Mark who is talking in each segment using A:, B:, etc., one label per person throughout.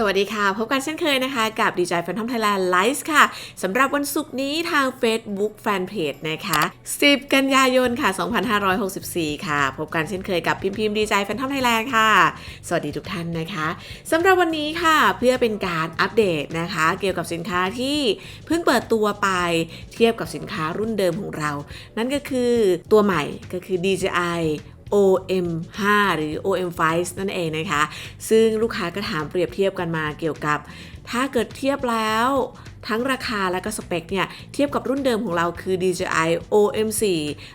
A: สวัสดีค่ะ พบกันเช่นเคยนะคะ กับดีใจแฟนทอมไทยแลนด์ไลฟ์ค่ะสำหรับวันศุกร์นี้ทาง Facebook Fanpage นะคะ 10 กันยายนค่ะ 2564 ค่ะ พบกันเช่นเคยกับพิมพ์พิมพ์ดีใจแฟนทอมไทยแลนด์ค่ะ สวัสดีทุกท่านนะคะสำหรับวันนี้ค่ะเพื่อเป็นการอัปเดตนะคะ เกี่ยวกับสินค้าที่เพิ่งเปิดตัวไปเทียบกับสินค้ารุ่นเดิมของเรา นั่นก็คือตัวใหม่ก็คือ DJI OM5 หรือ OM5 นั่นเองนะคะ ซึ่งลูกค้าก็ถามเปรียบเทียบกันมาเกี่ยวกับ ถ้าเกิดเทียบแล้วทั้งราคาและก็สเปคเนี่ย เทียบกับรุ่นเดิมของเราคือ DJI OM4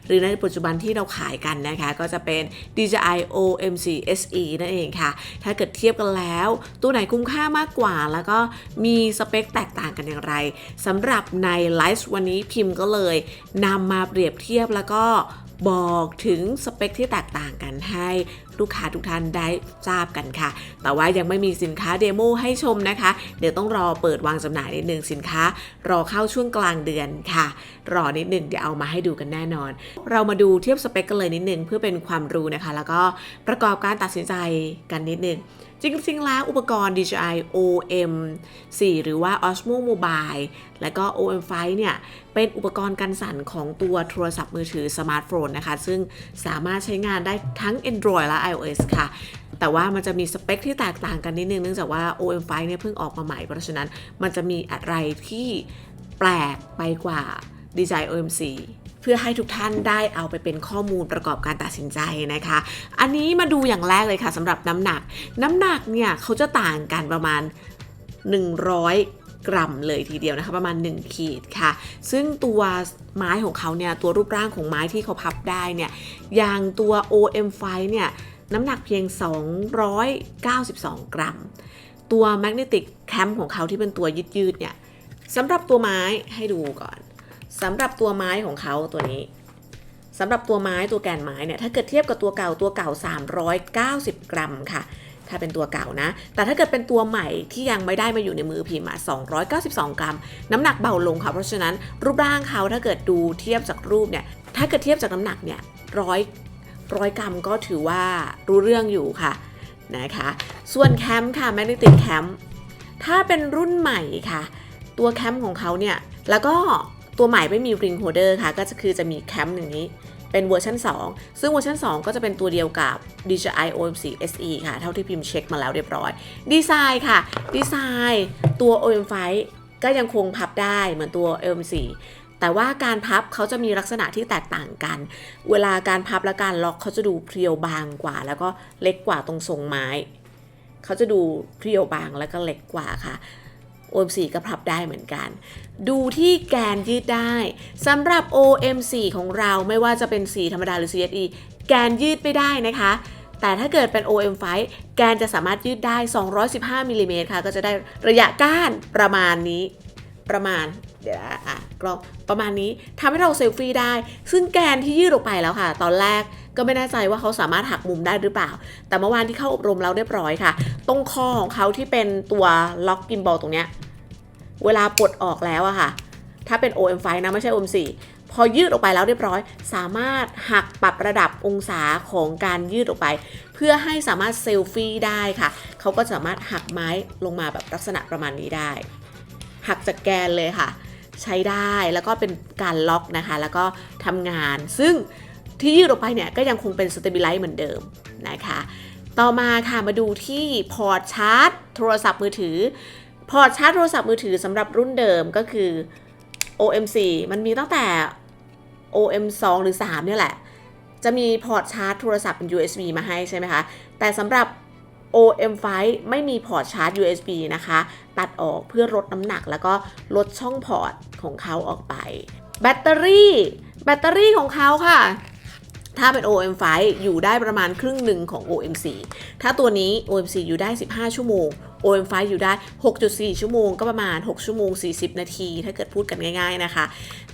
A: หรือในปัจจุบันที่เราขายกันนะคะ ก็จะเป็น DJI OM4 SE นั่นเองค่ะ ถ้าเกิดเทียบกันแล้ว ตัวไหนคุ้มค่ามากกว่า แล้วก็มีสเปคแตกต่างกันอย่างไรสำหรับในไลฟ์วันนี้พิมพ์ก็เลยนำมาเปรียบเทียบแล้วก็ บอกถึงสเปคที่แตกต่างกันให้ลูกค้าทุกท่านได้ทราบกันค่ะ แต่ว่ายังไม่มีสินค้าเดโมให้ชมนะคะ เดี๋ยวต้องรอเปิดวางจำหน่ายนิดนึงสินค้า รอเข้าช่วงกลางเดือนค่ะ รอนิดนึงเดี๋ยวเอามาให้ดูกันแน่นอน เรามาดูเทียบสเปคกันเลยนิดนึงเพื่อเป็นความรู้นะคะ แล้วก็ประกอบการตัดสินใจกันนิดนึง จริงๆแล้วอุปกรณ์ DJI OM 4 หรือว่า Osmo Mobile และก็ OM5 เนี่ยเป็นอุปกรณ์กันสั่นของตัวโทรศัพท์มือถือสมาร์ทโฟนนะคะ ซึ่งสามารถใช้งานได้ทั้ง Android และ iOS ค่ะ แต่ว่ามันจะมีสเปคที่แตกต่างกันนิดนึงเนื่องจากว่า OM5 เนี่ยเพิ่งออกมาใหม่ เพราะฉะนั้นมันจะมีอะไรที่แปลกไปกว่า DJI OM4 เพื่อให้ทุกท่านได้เอาไปเป็นข้อมูลประกอบการตัดสินใจนะคะ อันนี้มาดูอย่างแรกเลยค่ะสำหรับน้ำหนัก น้ำหนักเนี่ยเขาจะต่างกันประมาณ 100กรัมเลยทีเดียวนะคะประมาณ 1 ขีดค่ะ ซึ่งตัวไม้ของเขาเนี่ยตัวรูปร่างของไม้ที่เขาพับได้เนี่ยอย่างตัว OM5 เนี่ยน้ำหนักเพียง 292 กรัม ตัว Magnetic Cam ของเขาที่เป็นตัวยืดๆเนี่ยสำหรับตัวไม้ให้ดูก่อน สำหรับตัวไม้ของเขาตัวนี้สำหรับตัวไม้ตัวแกนไม้เนี่ยถ้าเกิดเทียบกับตัวเก่าตัวเก่า 390 กรัมค่ะ ถ้าเป็นตัวเก่านะ แต่ถ้าเกิดเป็นตัวใหม่ที่ยังไม่ได้มาอยู่ในมือพิมพ์อะ292 กรัม น้ำหนักเบาลงค่ะ เพราะฉะนั้นรูปร่างเขาถ้าเกิดดูเทียบจากรูปเนี่ยถ้าเกิดเทียบจากน้ำหนักเนี่ยร้อยร้อยกรัมก็ถือว่ารู้เรื่องอยู่ค่ะนะคะส่วนแคมค่ะ Magnetic Cam ถ้าเป็นรุ่นใหม่ค่ะ ตัวแคมของเขาเนี่ยแล้วก็ ตัวใหม่ไม่มี ring holder ค่ะ ก็จะคือจะมีแคมป์อย่างนี้ เป็นเวอร์ชัน2 ซึ่งเวอร์ชัน2 ก็จะเป็นตัวเดียวกับ DJI OM4 SE ค่ะ เท่าที่พิมพ์เช็คมาแล้วเรียบร้อย ดีไซน์ค่ะ ดีไซน์ตัว OM5 ก็ยังคงพับได้เหมือนตัว OM4 แต่ว่าการพับเขาจะมีลักษณะที่แตกต่างกัน เวลาการพับและการล็อกเขาจะดูเพรียวบางกว่า แล้วก็เล็กกว่าตรงทรงไม้ เขาจะดูเพรียวบางแล้วก็เล็กกว่าค่ะ OM4 ก็พับได้เหมือนกัน ดูที่แกนยืดได้สำหรับ OM4 ของเราไม่ว่าจะเป็นสีธรรมดาหรือ CSE แกนยืดไม่ได้นะคะ แต่ถ้าเกิดเป็น OM5 แกนจะสามารถยืดได้ 215มิลลิเมตรค่ะ ก็จะได้ระยะก้านประมาณนี้ประมาณเดี๋ยวอะกล้องประมาณนี้ทำให้เราเซลฟี่ได้ ซึ่งแกนที่ยืดออกไปแล้วค่ะ ตอนแรกก็ไม่แน่ใจว่าเขาสามารถหักมุมได้หรือเปล่า แต่เมื่อวานที่เข้าอบรมแล้วเรียบร้อยค่ะ ตรงคอของเขาที่เป็นตัวล็อกกิมบอลตรงเนี้ย เวลาปลดออกแล้วอะค่ะ ถ้าเป็น OM5 นะไม่ใช่ OM4 พอยืดออกไปแล้วเรียบร้อย สามารถหักปรับระดับองศาของการยืดออกไป เพื่อให้สามารถเซลฟี่ได้ค่ะ เขาก็สามารถหักไม้ลงมาแบบลักษณะประมาณนี้ได้ หักจากแกนเลยค่ะ ใช้ได้แล้วก็เป็นการล็อกนะคะ แล้วก็ทำงาน ซึ่งที่ยืดออกไปเนี่ยก็ยังคงเป็นสเต b ิไลซ์เหมือนเดิมนะคะ ต่อมาค่ะมาดูที่พอร์ตชาร์จ โทรศัพท์มือถือ พอร์ตชาร์จโทรศัพท์มือถือสำหรับรุ่นเดิมก็คือ OM4 มันมีตั้งแต่ OM2 หรือ 3 เนี่ยแหละ จะมีพอร์ตชาร์จโทรศัพท์เป็น USB มาให้ใช่ไหมคะ แต่สำหรับ OM5 ไม่มีพอร์ตชาร์จ USB นะคะ ตัดออกเพื่อลดน้ำหนักแล้วก็ลดช่องพอร์ตของเขาออกไป แบตเตอรี่ แบตเตอรี่ของเขาค่ะ ถ้าเป็น OM5 อยู่ได้ประมาณครึ่งหนึ่งของ OM4 ถ้าตัวนี้ OM4 อยู่ได้ 15 ชั่วโมง OM5 อยู่ได้ 6.4 ชั่วโมง ก็ประมาณ 6 ชั่วโมง 40 นาที ถ้าเกิดพูดกันง่ายๆนะคะ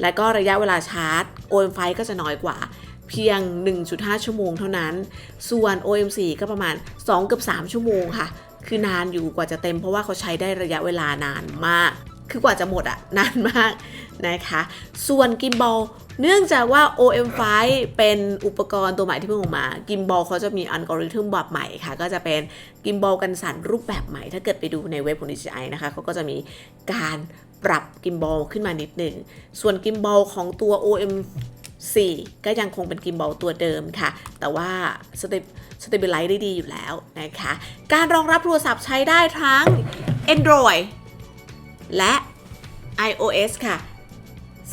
A: และก็ระยะเวลาชาร์จ OM5 ก็จะน้อยกว่าเพียง 1.5 ชั่วโมงเท่านั้น ส่วน OM4 ก็ประมาณ 2 กับ 3 ชั่วโมงค่ะ คือนานอยู่กว่าจะเต็มเพราะว่าเขาใช้ได้ระยะเวลานานมาก คือกว่าจะหมดอะนานมากนะคะ ส่วนกิมบอลเนื่องจากว่า OM5 เป็นอุปกรณ์ตัวใหม่ที่เพิ่งออกมา กิมบอลเขาจะมีอัลกอริทึมแบบใหม่ค่ะ ก็จะเป็นกิมบอลกันสั่นรูปแบบใหม่ ถ้าเกิดไปดูในเว็บของ DJI นะคะเขาก็จะมีการปรับกิมบอลขึ้นมานิดหนึ่ง ส่วนกิมบอลของตัว OM4 ก็ยังคงเป็นกิมบอลตัวเดิมค่ะ แต่ว่าสเตสเตเบลไลซ์ได้ดีอยู่แล้วนะคะ การรองรับโทรศัพท์ใช้ได้ทั้ง Android และ iOS ค่ะ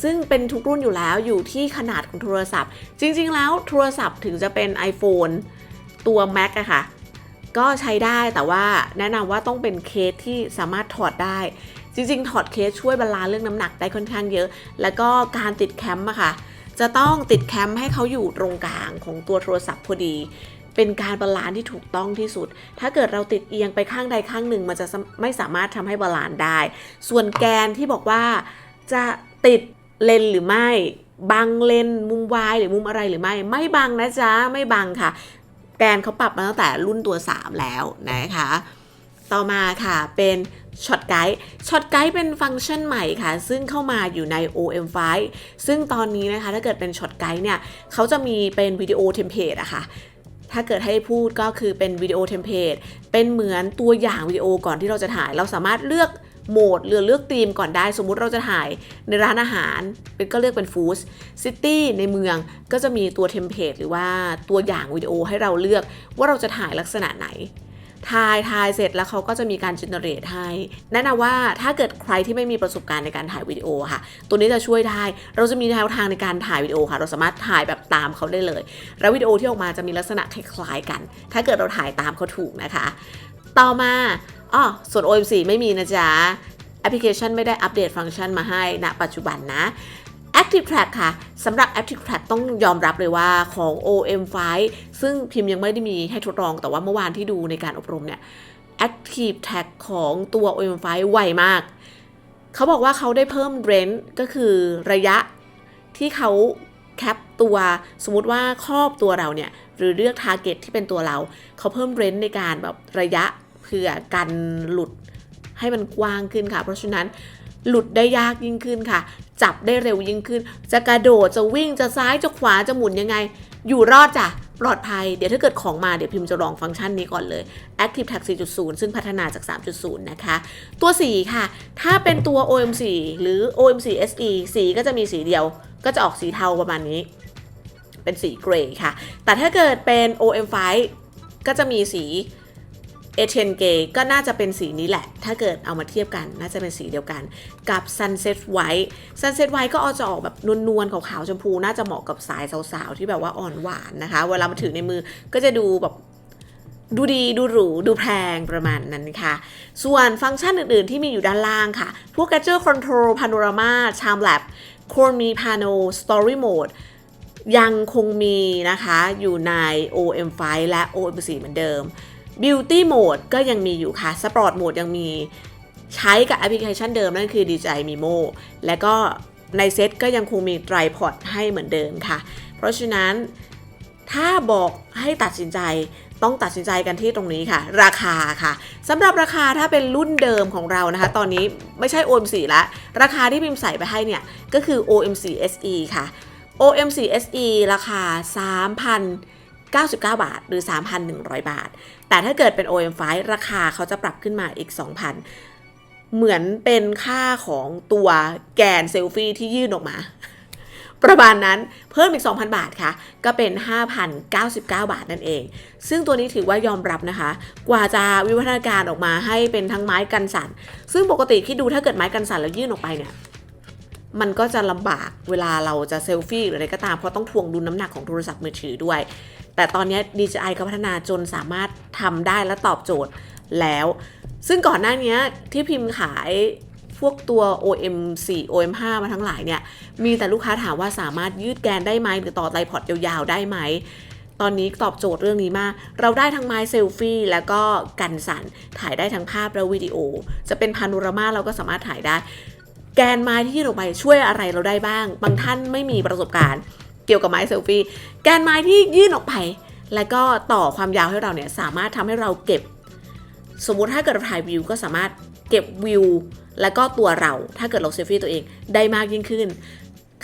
A: ซึ่งเป็นทุกรุ่นอยู่แล้วอยู่ที่ขนาดของโทรศัพท์ จริง ๆ แล้วโทรศัพท์ถึงจะเป็น iPhone ตัว Mac อะค่ะ ก็ใช้ได้แต่ว่าแนะนำว่าต้องเป็นเคสที่สามารถถอดได้ จริง ๆ ถอดเคสช่วยบรรลานเรื่องน้ำหนักได้ค่อนข้างเยอะ แล้วก็การติดแคมป์อะค่ะจะต้องติดแคมป์ให้เขาอยู่ตรงกลางของตัวโทรศัพท์พอดี เป็นการบาลานซ์ที่ถูกต้องที่สุด ถ้าเกิดเราติดเอียงไปข้างใดข้างหนึ่ง มันจะไม่สามารถทำให้บาลานซ์ได้ ส่วนแกนที่บอกว่าจะติดเลนหรือไม่บังเลนมุมวายหรือมุมอะไรหรือไม่ ไม่บังนะจ๊ะ ไม่บังค่ะ แกนเขาปรับมาตั้งแต่รุ่นตัว 3 แล้วนะคะ ต่อมาค่ะเป็นช็อตไกด์ช็อตไกด์เป็นฟังก์ชันใหม่ค่ะ ซึ่งเข้ามาอยู่ใน OM5 ซึ่งตอนนี้นะคะ ถ้าเกิดเป็นช็อตไกด์เนี่ย เขาจะมีเป็นวิดีโอเทมเพลตอะค่ะ ถ้าเกิดให้พูดก็คือเป็นวิดีโอเทมเพลตเป็นเหมือนตัวอย่างวิดีโอก่อนที่เราจะถ่าย เราสามารถเลือกโหมดหรือเลือกธีมก่อนได้ สมมุติเราจะถ่ายในร้านอาหารเป็นก็เลือกเป็นฟู้ดซิตี้ในเมืองก็จะมีตัวเทมเพลตหรือว่าตัวอย่างวิดีโอให้เราเลือกว่าเราจะถ่ายลักษณะไหน ถ่ายถ่ายเสร็จแล้วเขาก็จะมีการ generate ให้แนะนำว่าถ้าเกิดใครที่ไม่มีประสบการณ์ในการถ่ายวิดีโอค่ะ ตัวนี้จะช่วยได้ เราจะมีแนวทางในการถ่ายวิดีโอค่ะ เราสามารถถ่ายแบบตามเขาได้เลย แล้ววิดีโอที่ออกมาจะมีลักษณะคล้ายๆกัน ถ้าเกิดเราถ่ายตามเขาถูกนะคะ ต่อมาอ๋อส่วน OM4 ไม่มีนะจ๊ะแอปพลิเคชันไม่ได้อัปเดตฟังก์ชันมาให้ณปัจจุบันนะ Active Track ค่ะสำหรับ Active Track ต้องยอมรับเลยว่าของ OM5 ซึ่งพิมพ์ยังไม่ได้มีให้ทดลอง แต่ว่าเมื่อวานที่ดูในการอบรมเนี่ย Active Track ของตัว OM5 ไวมาก เขาบอกว่าเขาได้เพิ่มเรน g ์ก็คือระยะที่เขาแคปตัวสมมติว่าครอบตัวเราเนี่ย หรือเลือก Target ที่เป็นตัวเรา เขาเพิ่มเรน g ์ในการแบบระยะเพื่อกันหลุดให้มันกว้างขึ้นค่ะ เพราะฉะนั้น หลุดได้ยากยิ่งขึ้นค่ะ จับได้เร็วยิ่งขึ้น จะกระโดดจะวิ่งจะซ้ายจะขวาจะหมุนยังไง อยู่รอดจ้ะปลอดภัย เดี๋ยวถ้าเนี้ของมาเดี๋ยวพิมพ์จะลองฟังก์ชันนี้ก่อนเลย Active Tag 4.0 ซึ่งพัฒนาจาก 3.0 นะคะ ตัวสีค่ะ ถ้าเป็นตัว OM4 หรือ OM4 SE สีก็จะมีสีเดียว ก็จะออกสีเทาประมาณนี้ เป็นสีเกรย์ค่ะ แต่ถ้าเกิดเป็น OM5 ก็จะมีสี เอเชนเกก็น่าจะเป็นสีนี้แหละ ถ้าเกิดเอามาเทียบกันน่าจะเป็นสีเดียวกัน กับ Sunset White Sunset White ก็อาจะออกแบบนวลๆขาวๆชมพูน่าจะเหมาะกับสายสาวๆ ที่แบบว่าอ่อนหวานนะคะ เวลามาถือในมือก็จะดูแบบดูดีดูหรูดูแพงประมาณนั้นค่ะ ส่วนฟังก์ชันอื่นๆที่มีอยู่ด้านล่างค่ะ พวก Gadget Control Panorama Charm Lab Chrome Mi Pano Story Mode ยังคงมีนะคะอยู่ใน OM5 และ OM4 เหมือนเดิม Beauty Mode ก็ยังมีอยู่ค่ะ Sport Mode ยังมีใช้กับแอปพลิเคชันเดิมนั่นคือ DJI Mimo และก็ในเซ็ตก็ยังคงมี Tripod ให้เหมือนเดิมค่ะ เพราะฉะนั้นถ้าบอกให้ตัดสินใจต้องตัดสินใจกันที่ตรงนี้ค่ะ ราคาค่ะสำหรับราคาถ้าเป็นรุ่นเดิมของเรานะคะ ตอนนี้ไม่ใช่ OM4 ละราคาที่พิมพ์ใส่ไปให้เนี่ย ก็คือ OM4 SE ค่ะ OM4 SE ราคา 99 บาท หรือ 3,100 บาท แต่ถ้าเกิดเป็น OM5 ราคาเขาจะปรับขึ้นมาอีก 2,000 เหมือนเป็นค่าของตัวแกนเซลฟี่ที่ยื่นออกมา ประมาณนั้นเพิ่มอีก 2,000 บาทค่ะ ก็เป็น 5,099 บาทนั่นเอง ซึ่งตัวนี้ถือว่ายอมรับนะคะ กว่าจะวิวัฒนาการออกมาให้เป็นทั้งไม้กันสั่น ซึ่งปกติคิดดูถ้าเกิดไม้กันสั่นแล้วยื่นออกไปเนี่ย มันก็จะลำบากเวลาเราจะเซลฟี่หรืออะไรก็ตามเพราะต้องทวงดุลน้ำหนักของโทรศัพท์มือถือด้วย แต่ตอนนี้ DJI เขาพัฒนาจนสามารถทำได้และตอบโจทย์แล้ว ซึ่งก่อนหน้านี้ที่พิมพ์ขายพวกตัว OM4 OM5 มาทั้งหลายเนี่ย มีแต่ลูกค้าถามว่าสามารถยืดแกนได้ไหมหรือต่อไรพอดยาวๆได้ไหม ตอนนี้ตอบโจทย์เรื่องนี้มาก เราได้ทั้งไม้เซลฟี่แล้วก็กันสั่นถ่ายได้ทั้งภาพและวิดีโอ จะเป็นพาโนรามาเราก็สามารถถ่ายได้ แกนไม้ที่ยื่นออกไปช่วยอะไรเราได้บ้าง บางท่านไม่มีประสบการณ์ เกี่ยวกับไม้เซลฟี่ แกนไม้ที่ยื่นออกไป แล้วก็ต่อความยาวให้เราเนี่ยสามารถทำให้เราเก็บ สมมุติถ้าเกิดเราถ่ายวิวก็สามารถเก็บวิวแล้วก็ตัวเราถ้าเกิดเราเซลฟี่ตัวเองได้มากยิ่งขึ้น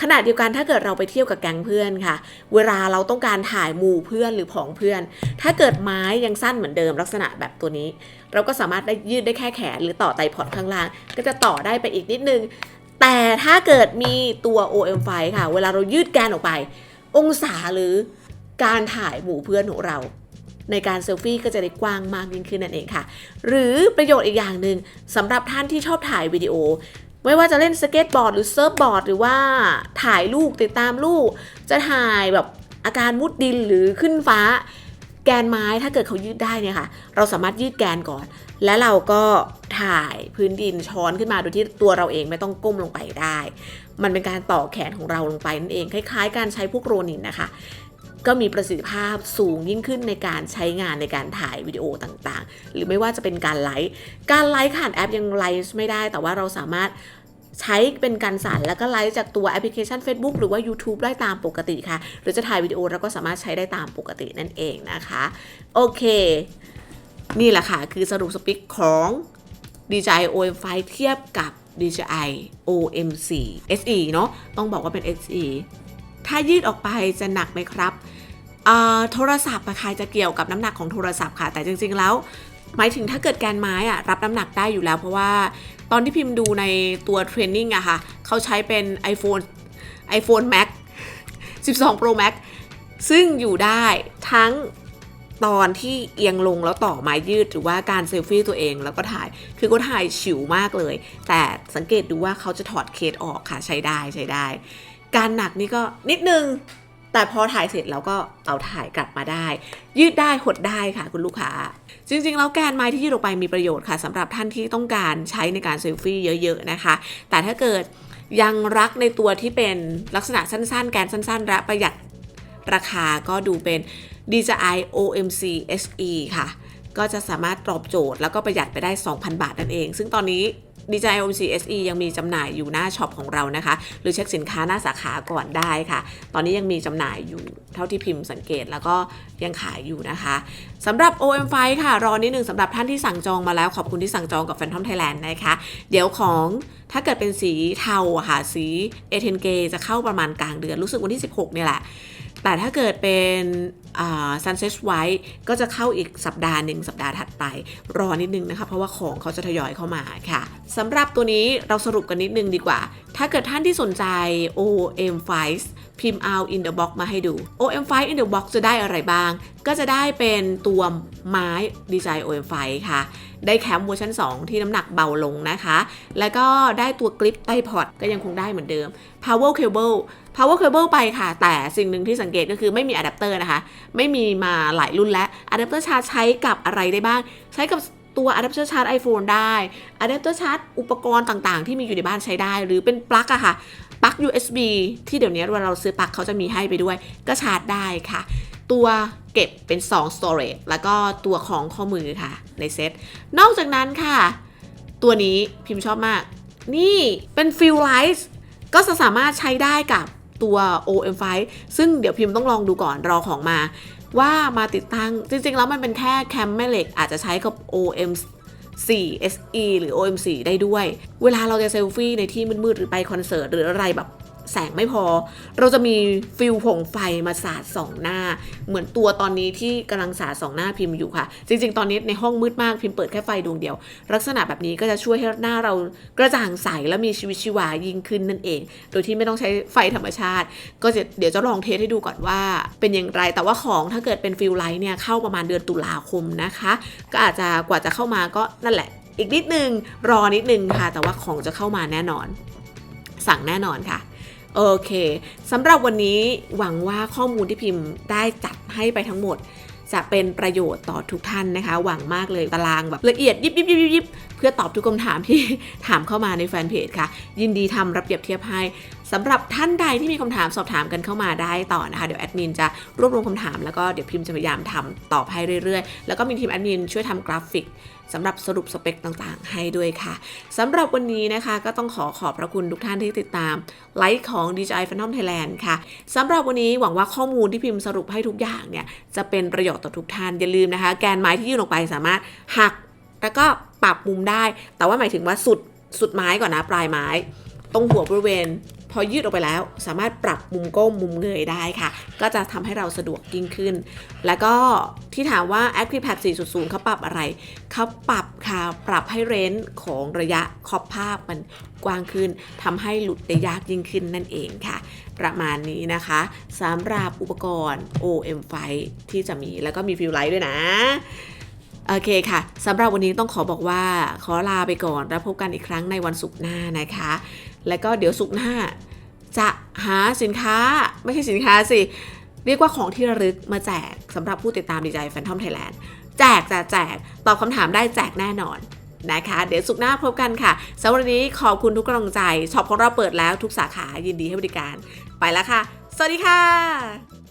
A: ขณะเดียวกันถ้าเกิดเราไปเที่ยวกับแก๊งเพื่อนค่ะ เวลาเราต้องการถ่ายหมู่เพื่อนหรือผองเพื่อน ถ้าเกิดไม้ยังสั้นเหมือนเดิมลักษณะแบบตัวนี้ เราก็สามารถได้ยืดได้แค่แขน หรือต่อไตพอดข้างล่าง ก็จะต่อได้ไปอีกนิดนึง แต่ถ้าเกิดมีตัว OM ไฟค่ะ เวลาเรายืดแกนออกไป องศาหรือการถ่ายหมู่เพื่อนของเราในการเซลฟี่ก็จะได้กว้างมากยิ่งขึ้นนั่นเองค่ะ หรือประโยชน์อีกอย่างหนึ่งสำหรับท่านที่ชอบถ่ายวิดีโอ ไม่ว่าจะเล่นสเก็ตบอร์ดหรือเซิร์ฟบอร์ดหรือว่าถ่ายลูกติดตามลูก จะถ่ายแบบอาการมุดดินหรือขึ้นฟ้า แกนไม้ถ้าเกิดเขายืดได้เนี่ยค่ะ เราสามารถยืดแกนก่อน และเราก็ถ่ายพื้นดินช้อนขึ้นมาโดยที่ตัวเราเองไม่ต้องก้มลงไปได้ มันเป็นการต่อแขนของเราลงไปนั่นเองคล้ายๆ การใช้พวกโรนินนะคะ ก็มีประสิทธิภาพสูงยิ่งขึ้นในการใช้งานในการถ่ายวิดีโอต่างๆ หรือไม่ว่าจะเป็นการไลฟ์การไลฟ์ผ่านแอปยังไลฟ์ไม่ได้ แต่ว่าเราสามารถใช้เป็นการสั่นแล้วก็ไลฟ์จากตัวแอปพลิเคชัน Facebook หรือว่า YouTube ได้ตามปกติค่ะ หรือจะถ่ายวิดีโอเราก็สามารถใช้ได้ตามปกตินั่นเองนะคะ โอเค นี่แหละค่ะ คือสรุปสปิกของ DJI OM5 เทียบกับ DJI OM4 SE เนาะต้องบอกว่าเป็น SE ถ้ายืดออกไปจะหนักไหมครับโทรศัพท์อะคะจะเกี่ยวกับน้ำหนักของโทรศัพท์ค่ะ แต่จริง ๆ แล้ว หมายถึงถ้าเกิดแกนไม้อะรับน้ำหนักได้อยู่แล้ว เพราะว่าตอนที่พิมพ์ดูในตัวเทรนนิ่งอะค่ะเขาใช้เป็น iPhone iPhone Max 12 Pro Max ซึ่งอยู่ได้ทั้งตอนที่เอียงลงแล้วต่อไม้ยืดหรือว่าการเซลฟี่ตัวเองแล้วก็ถ่ายคือก็ถ่ายฉิวมากเลย แต่สังเกตดูว่าเขาจะถอดเคสออกค่ะใช้ได้ใช้ได้ การหนักนี่ก็นิดนึง แต่พอถ่ายเสร็จแล้วก็เอาถ่ายกลับมาได้ ยืดได้หดได้ค่ะคุณลูกค้า จริงๆ แล้วแกนไม้ที่ยืดออกไปมีประโยชน์ค่ะสำหรับท่านที่ต้องการใช้ในการเซลฟี่เยอะ ๆ นะคะ แต่ถ้าเกิดยังรักในตัวที่เป็นลักษณะสั้นๆ แกนสั้น ๆ และประหยัดราคาก็ดูเป็น DJI OMC SE ค่ะ ก็จะสามารถตอบโจทย์แล้วก็ประหยัดไปได้ 2,000 บาทนั่นเอง ซึ่งตอนนี้ DJI OMC SE ยังมีจำหน่ายอยู่หน้าช็อปของเรานะคะ หรือเช็คสินค้าหน้าสาขาก่อนได้ค่ะ ตอนนี้ยังมีจำหน่ายอยู่เท่าที่พิมพ์สังเกตแล้วก็ยังขายอยู่นะคะสำหรับ OM5 ค่ะ รอนิดนึงสำหรับท่านที่สั่งจองมาแล้ว ขอบคุณที่สั่งจองกับ Phantom Thailand นะคะ เดี๋ยวของถ้าเกิดเป็นสีเทาค่ะ สีเอเทนเกจะเข้าประมาณกลางเดือน รู้สึกวันที่ 16 เนี่ยแหละ แต่ถ้าเกิดเป็น Sunset White ก็จะเข้าอีกสัปดาห์หนึ่งสัปดาห์ถัดไป รอนิดนึงนะคะ เพราะว่าของเขาจะทยอยเข้ามาค่ะสำหรับตัวนี้เราสรุปกันนิดนึงดีกว่า ถ้าเกิดท่านที่สนใจ OM5 พิมพ์เอา in the box มาให้ดู OM5 in the box จะได้อะไรบ้าง ก็จะได้เป็นตัวไม้ DJI OM5 ค่ะ ได้แคมเวอร์ชัน2 ที่น้ำหนักเบาลงนะคะ แล้วก็ได้ตัวกริปไตพอดก็ยังคงได้เหมือนเดิม power cable power cable ไปค่ะ แต่สิ่งหนึ่งที่สังเกตก็คือไม่มีอะแดปเตอร์นะคะ ไม่มีมาหลายรุ่นแล้วอะแดปเตอร์ชาร์จใช้กับอะไรได้บ้าง ใช้กับตัวอะแดปเตอร์ชาร์จ iPhone ได้อะแดปเตอร์ชาร์จอุปกรณ์ต่างๆ ที่มีอยู่ในบ้านใช้ได้ หรือเป็นปลั๊กอะค่ะปลั๊ก USB ที่เดี๋ยวนี้เวลาเราซื้อปลั๊กเขาจะมีให้ไปด้วย ก็ชาร์จได้ค่ะ ตัวเก็บเป็น 2 storage แล้วก็ตัวของข้อมือค่ะในเซ็ตนอกจากนั้นค่ะ ตัวนี้พิมพ์ชอบมาก นี่เป็น Feel Light ก็จะสามารถใช้ได้กับ ตัว OM5 ซึ่งเดี๋ยวพิมพ์ต้องลองดูก่อนรอของมา ว่ามาติดตั้งจริงๆ แล้วมันเป็นแค่แคมแม่เหล็กอาจจะใช้กับ OM 4 SE หรือ OM4 ได้ด้วย เวลาเราจะเซลฟี่ในที่มืดๆ หรือไปคอนเสิร์ตหรืออะไรแบบ แสงไม่พอ เราจะมีฟิลผงไฟมาสาดสองหน้า เหมือนตัวตอนนี้ที่กำลังสาดสองหน้าพิมพ์อยู่ค่ะ จริง ๆ ตอนนี้ในห้องมืดมากพิมพ์เปิดแค่ไฟดวงเดียว ลักษณะแบบนี้ก็จะช่วยให้หน้าเรากระจ่างใสและมีชีวิตชีวายิ่งขึ้นนั่นเอง โดยที่ไม่ต้องใช้ไฟธรรมชาติ ก็จะเดี๋ยวจะลองเทสให้ดูก่อนว่า เป็นอย่างไร แต่ว่าของถ้าเกิดเป็นฟิลไลท์เนี่ยเข้าประมาณเดือนตุลาคมนะคะ ก็อาจจะกว่าจะเข้ามาก็นั่นแหละ อีกนิดนึงรอนิดนึงค่ะ แต่ว่าของจะเข้ามาแน่นอน สั่งแน่นอนค่ะ โอเคสำหรับวันนี้หวังว่าข้อมูลที่พิมพ์ได้จัดให้ไปทั้งหมด จะเป็นประโยชน์ต่อทุกท่านนะคะ หวังมากเลยตารางแบบละเอียดยิบยิบยิบยิบยิบเพื่อตอบทุกคำถามที่ถามเข้ามาในแฟนเพจค่ะ ยินดีทำรับเปรียบเทียบให้ สำหรับท่านใดที่มีคำถามสอบถามกันเข้ามาได้ต่อนะคะ เดี๋ยวแอดมินจะรวบรวมคำถามแล้วก็เดี๋ยวพิมพ์จะพยายามทำตอบให้เรื่อยๆ แล้วก็มีทีมแอดมินช่วยทำกราฟิกสำหรับสรุปสเปคต่างๆ ให้ด้วยค่ะสำหรับวันนี้นะคะ ก็ต้องขอขอบพระคุณทุกท่านที่ติดตาม ไลฟ์ของ DJI Phantom Thailand ค่ะสำหรับวันนี้หวังว่าข้อมูลที่พิมพ์สรุปให้ทุกอย่างเนี่ยจะเป็นประโยชน์ต่อทุกท่านอย่าลืมนะคะ แกนไม้ที่ยื่นออกไปสามารถหักแล้วก็ปรับมุมได้ แต่ว่าหมายถึงว่าสุดสุดไม้ก่อนนะปลายไม้ ตรงหัวบริเวณ พอยืดออกไปแล้วสามารถปรับมุมก้มมุมเงยได้ค่ะ ก็จะทำให้เราสะดวกยิ่งขึ้น แล้วก็ที่ถามว่า ActivePad 4.0เขาปรับอะไรเขาปรับค่ะปรับให้เรนจ์ของระยะขอบภาพมันกว้างขึ้นทำให้หลุดได้ยากยิ่งขึ้นนั่นเองค่ะ ประมาณนี้นะคะสำหรับอุปกรณ์ OM ไฟที่จะมีแล้วก็มีฟิลไลท์ด้วยนะโอเคค่ะสำหรับวันนี้ต้องขอบอกว่าขอลาไปก่อน แล้วพบกันอีกครั้งในวันศุกร์หน้านะคะ แล้วก็เดี๋ยวสุกหน้า จะหาสินค้าไม่ใช่สินค้าสิ เรียกว่าของที่ระลึกมาแจกสำหรับผู้ติดตามดีใจแฟนทอมไทยแลนด์แจกจะแจกตอบคำถามได้แจกแน่นอนนะคะ เดี๋ยวสุกหน้าพบกันค่ะสำหรับวันนี้ขอบคุณทุกกำลังใจช็อปของเราเปิดแล้วทุกสาขายินดีให้บริการ ไปแล้วค่ะ สวัสดีค่ะ